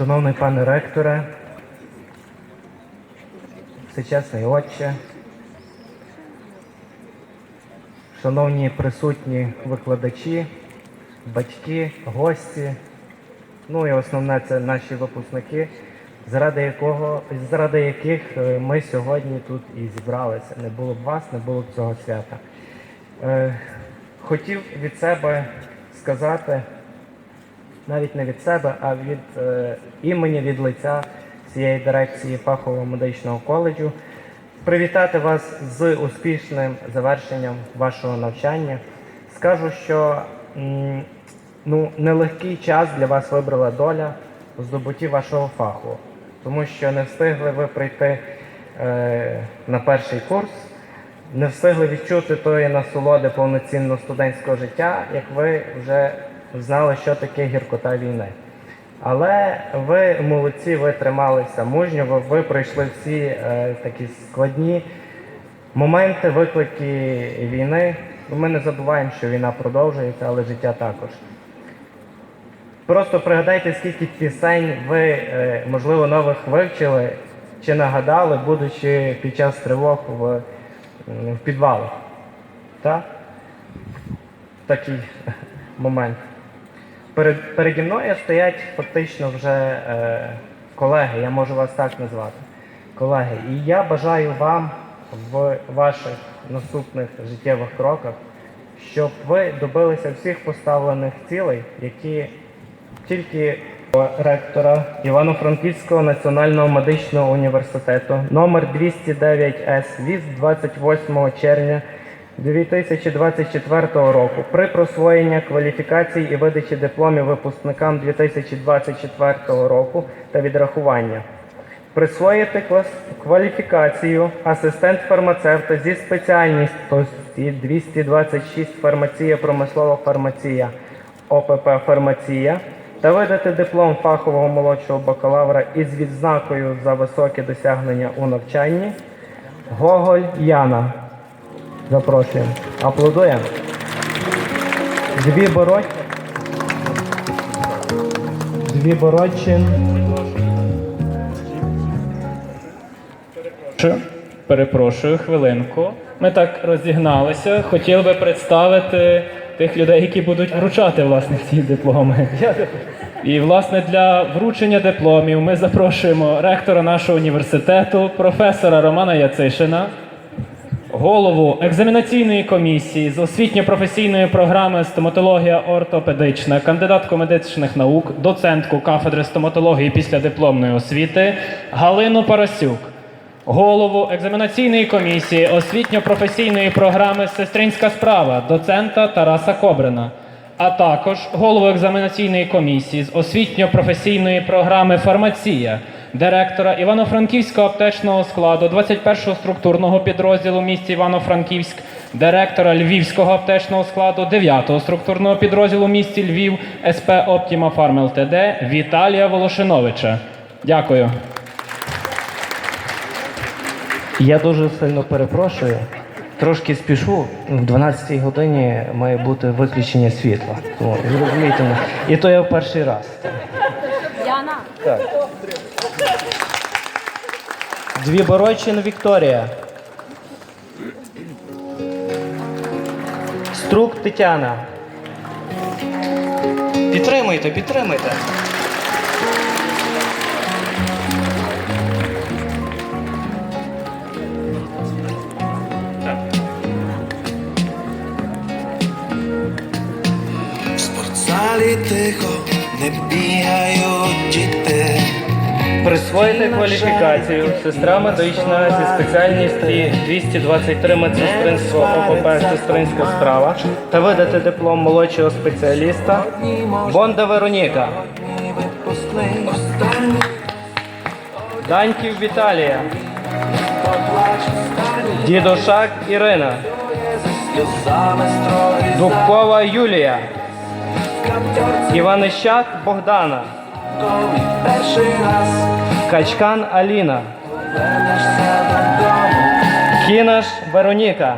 Шановний пане ректоре, всечесний отче, шановні присутні викладачі, батьки, гості, ну і основне це наші випускники, заради, якого, заради яких е, ми сьогодні тут і зібралися. Не було б вас, не було б цього свята. Е, Хотів від себе сказати, навіть не від себе, а від е, імені, від лиця цієї дирекції фахового медичного коледжу, привітати вас з успішним завершенням вашого навчання. Скажу, що м, ну, нелегкий час для вас вибрала доля у здобутті вашого фаху, тому що не встигли ви прийти е, на перший курс, не встигли відчути тої насолоди повноцінного студентського життя, як ви вже знали, що таке гіркота війни. Але ви молодці, ви трималися мужньо, ви, ви пройшли всі е, такі складні моменти, виклики війни. Ми не забуваємо, що війна продовжується, але життя також. Просто пригадайте, скільки пісень ви, е, можливо, нових вивчили чи нагадали, будучи під час тривог в, в підвалах. Так? Такий момент. Перед, переді мною стоять фактично вже е, колеги, я можу вас так назвати. Колеги, і я бажаю вам в ваших наступних життєвих кроках, щоб ви добилися всіх поставлених цілей, які тільки ректора Івано-Франківського національного медичного університету номер 209С від 28 червня 2024 року при присвоєнні кваліфікацій і видачі дипломів випускникам 2024 року та відрахування. Присвоїти кваліфікацію асистент фармацевта зі спеціальністю 226 фармація, промислова фармація, ОПП фармація та видати диплом фахового молодшого бакалавра із відзнакою за високі досягнення у навчанні. Гоголь Яна. Запрошуємо. Аплодуємо. Дві бороть. Дві боротчин. Перепрошую. Хвилинку. Ми так розігналися. Хотів би представити тих людей, які будуть вручати власне ці дипломи. І власне для вручення дипломів ми запрошуємо ректора нашого університету, професора Романа Яцишина, голову екзаменаційної комісії з освітньо-професійної програми стоматологія ортопедична, кандидатку медичних наук, доцентку кафедри стоматології післядипломної освіти Галину Парасюк, голову екзаменаційної комісії освітньо-професійної програми Сестринська справа, доцента Тараса Кобрина. А також голову екзаменаційної комісії з освітньо-професійної програми Фармація, директора Івано-Франківського аптечного складу 21-го структурного підрозділу в місті Івано-Франківськ, директора Львівського аптечного складу 9-го структурного підрозділу в місті Львів СП Оптіма Фарм ЛТД Віталія Волошиновича. Дякую. Я дуже сильно перепрошую. Трошки спішу. В 12-й годині має бути виключення світла. Тому, зрозумійте. І то я в перший раз. Яна. Так. Дві Бородчин Вікторія. Струк Тетяна. Підтримуйте, підтримуйте. В спортзалі тихо не бігають діти. Присвоїти кваліфікацію. Сестра медична зі спеціальності 223 медсестринство ОПП сестринська справа. Та видати диплом молодшого спеціаліста. Бонда Вероніка. Даньків Віталія, Дідошак Ірина, Дубкова Юлія, Іванищак Богдана, перший раз Качкан Аліна. Кінаш Вероніка,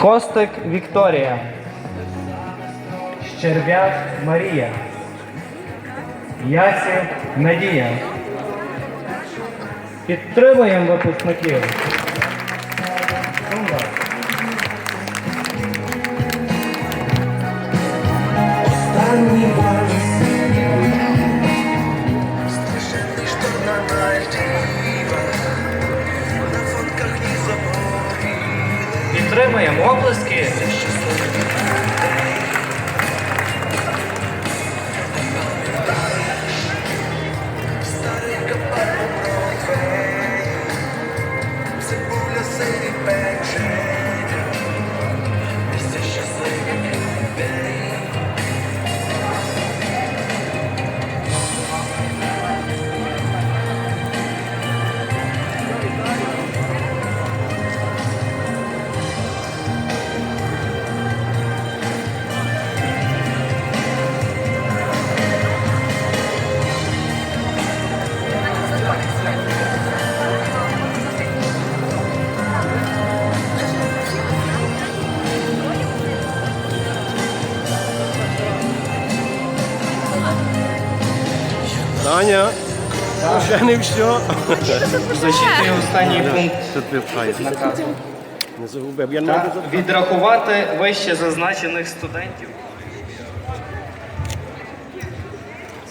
Костик Вікторія, Щербяк Марія, Ясі, Надія. Підтримуємо випускників. Ще не все. Защитний останній пункт наказу. Не загубив. Я не Та можу відрахувати вище зазначених студентів.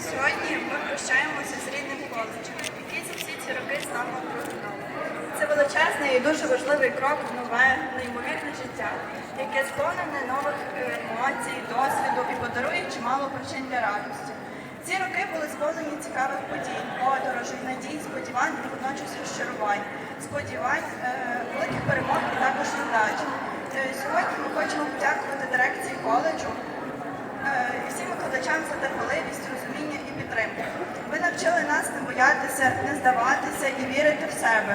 Сьогодні ми прощаємося з рідним коледжем, який за всі ці роки з нами проживав. Це величезний і дуже важливий крок в нове, неймовірне життя, яке сповнене нових емоцій, досвіду і подарує чимало причин для радості. Ці роки були сповнені цікавих подій, подорожей, надій, сподівань і водночас розчарувань, сподівань, е, великих перемог і також невдач. Е, Сьогодні ми хочемо подякувати дирекції коледжу е, і всім викладачам за терпеливість, розуміння і підтримку. Ви навчили нас не боятися, не здаватися і вірити в себе.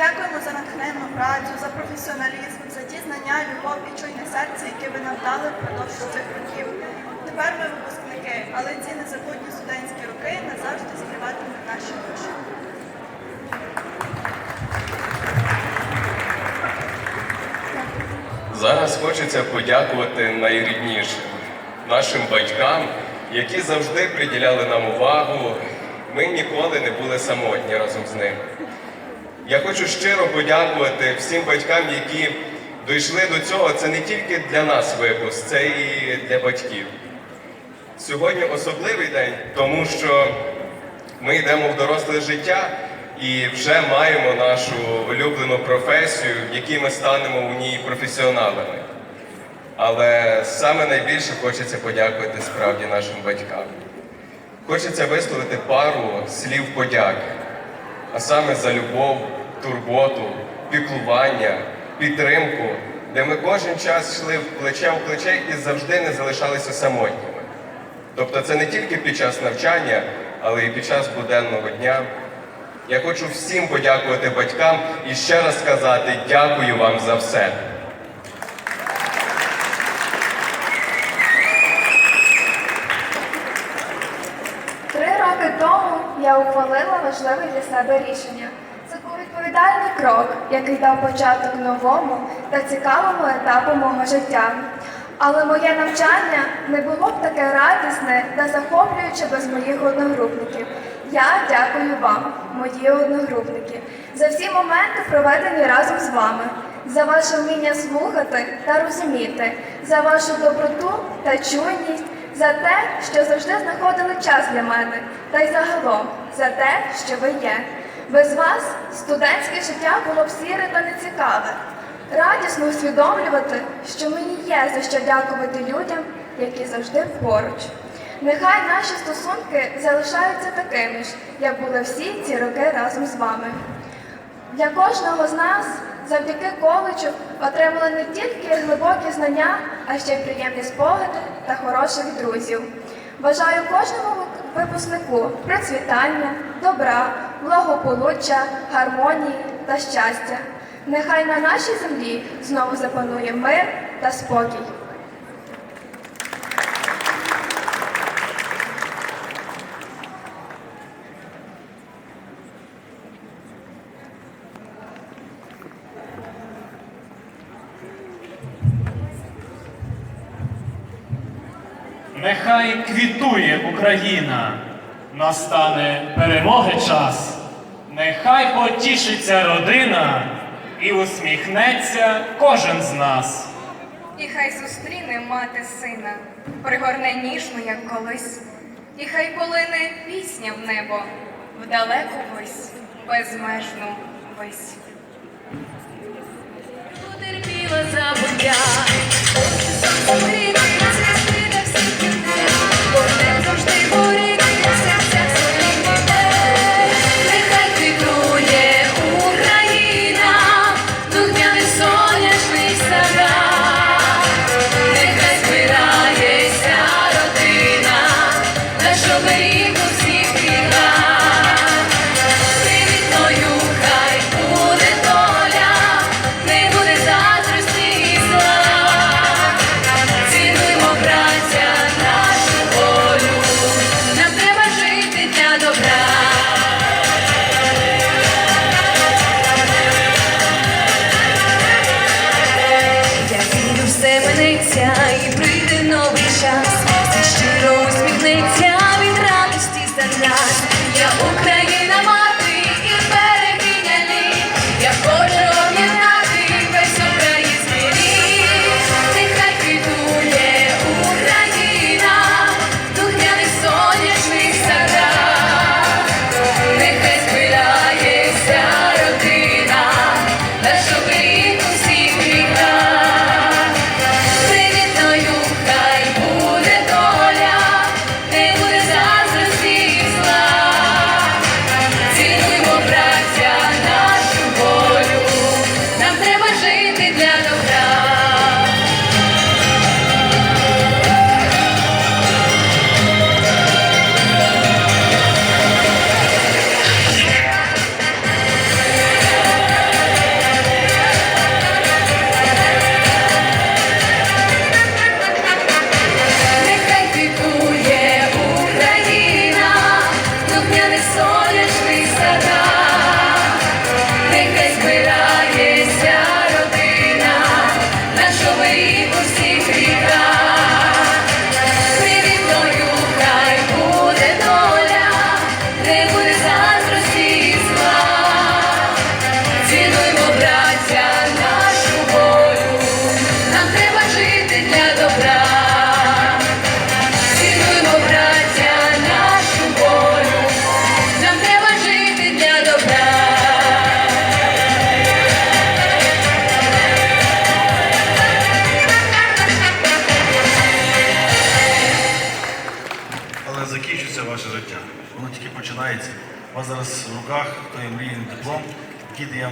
Дякуємо за натхненну працю, за професіоналізм, за ті знання, любов і чуйне серце, які ви нам дали впродовж цих років. Тепер ми але ці незабутні студентські роки назавжди зігріватимуть наші душі. Зараз хочеться подякувати найріднішим нашим батькам, які завжди приділяли нам увагу. Ми ніколи не були самотні разом з ними. Я хочу щиро подякувати всім батькам, які дійшли до цього. Це не тільки для нас випуск, це і для батьків. Сьогодні особливий день, тому що ми йдемо в доросле життя і вже маємо нашу улюблену професію, в якій ми станемо у ній професіоналами. Але саме найбільше хочеться подякувати справді нашим батькам. Хочеться висловити пару слів подяки, а саме за любов, турботу, піклування, підтримку, де ми кожен час йшли плече в плече і завжди не залишалися самотніми. Тобто це не тільки під час навчання, але і під час буденного дня. Я хочу всім подякувати батькам і ще раз сказати дякую вам за все. Три роки тому я ухвалила важливе для себе рішення. Це був відповідальний крок, який дав початок новому та цікавому етапу мого життя. Але моє навчання не було б таке радісне та захоплююче без моїх одногрупників. Я дякую вам, мої одногрупники, за всі моменти, проведені разом з вами, за ваше вміння слухати та розуміти, за вашу доброту та чуйність, за те, що завжди знаходили час для мене, та й загалом за те, що ви є. Без вас студентське життя було б сіре та нецікаве. Радісно усвідомлювати, що мені є за що дякувати людям, які завжди поруч. Нехай наші стосунки залишаються такими ж, як були всі ці роки разом з вами. Для кожного з нас завдяки коледжу отримали не тільки глибокі знання, а ще й приємні спогади та хороших друзів. Бажаю кожному випускнику процвітання, добра, благополуччя, гармонії та щастя. Нехай на нашій землі знову запанує мир та спокій. Нехай квітує Україна, настане перемоги час. Нехай потішиться родина і усміхнеться кожен з нас. І хай зустріне мати сина, пригорне ніжно, як колись, і хай полине пісня в небо, в далеку вись, безмежну вись. Потерпіла забуття,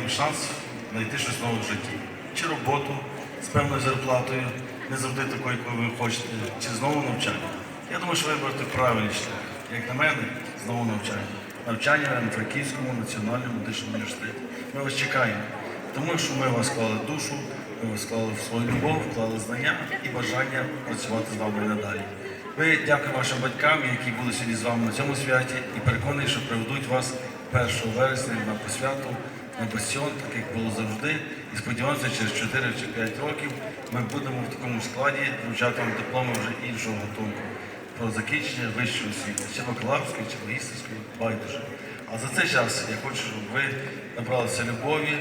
який шанс знайти щось нове в житті. Чи роботу з певною зарплатою, не завжди такою, якою ви хочете, чи знову навчання. Я думаю, що ви виберете правильний шлях. Як на мене, знову навчання. Навчання на Франківському національному медичному університеті. Ми вас чекаємо. Тому що ми вас клали душу, ми вас клали в свою любов, вклали знання і бажання працювати з вами надалі. Ви дякую вашим батькам, які були сьогодні з вами на цьому святі, і переконані, що приведуть вас 1 вересня на посвяту, на бастіон, так як було завжди. І сподіваємося, через 4 чи 5 років ми будемо в такому складі вручати дипломи вже іншого гатунку про закінчення вищої освіти, чи бакалаврської, чи магістерської, байдуже. А за цей час я хочу, щоб ви набралися любові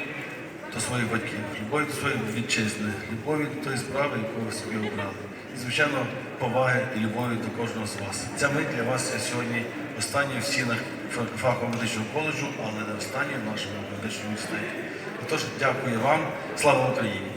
до своїх батьків, любові до своєї вітчизни, любові до тої справи, яку ви собі обрали. І, звичайно, поваги і любові до кожного з вас. Ця ми для вас сьогодні останні в стінах фа- фахового медичного коледжу, але не останні в нашому медичному університеті. Отож, дякую вам. Слава Україні!